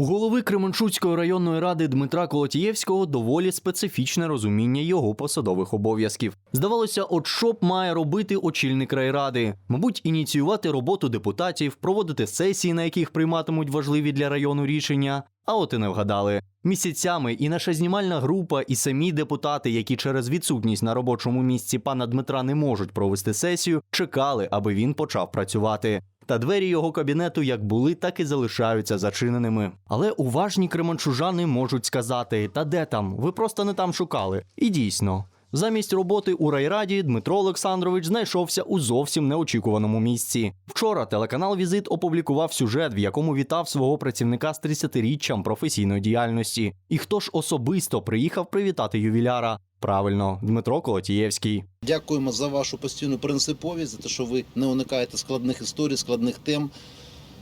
У голови Кременчуцької районної ради Дмитра Колотієвського доволі специфічне розуміння його посадових обов'язків. Здавалося, от що б має робити очільник райради? Мабуть, ініціювати роботу депутатів, проводити сесії, на яких прийматимуть важливі для району рішення. А от і не вгадали. Місяцями і наша знімальна група, і самі депутати, які через відсутність на робочому місці пана Дмитра не можуть провести сесію, чекали, аби він почав працювати. Та двері його кабінету як були, так і залишаються зачиненими. Але уважні кременчужани можуть сказати: та де там? Ви просто не там шукали. І дійсно. Замість роботи у райраді Дмитро Олександрович знайшовся у зовсім неочікуваному місці. Вчора телеканал Візит опублікував сюжет, в якому вітав свого працівника з 30-річчям професійної діяльності. І хто ж особисто приїхав привітати ювіляра? Правильно, Дмитро Колотієвський. Дякуємо за вашу постійну принциповість, за те, що ви не уникаєте складних історій, складних тем.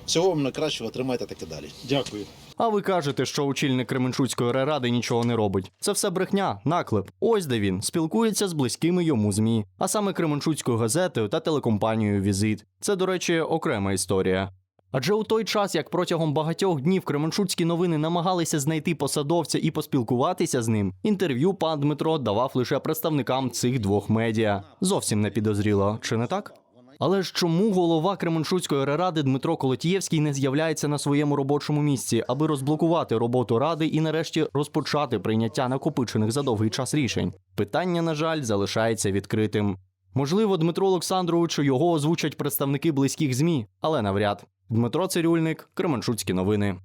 Всього вам найкращого, тримайте таке далі. Дякую. А ви кажете, що очільник Кременчуцької райради нічого не робить. Це все брехня, наклеп. Ось де він спілкується з близькими йому змі, а саме Кременчуцькою газетою та телекомпанією Візит. Це, до речі, окрема історія. Адже у той час, як протягом багатьох днів Кременчуцькі новини намагалися знайти посадовця і поспілкуватися з ним, інтерв'ю пан Дмитро давав лише представникам цих двох медіа. Зовсім не підозріло, чи не так? Але ж чому голова Кременчуцької ради Дмитро Колотієвський не з'являється на своєму робочому місці, аби розблокувати роботу ради і нарешті розпочати прийняття накопичених за довгий час рішень? Питання, на жаль, залишається відкритим. Можливо, Дмитро Олександровичу його озвучать представники близьких змі, але навряд. Дмитро Цирюльник, Кременчуцькі новини.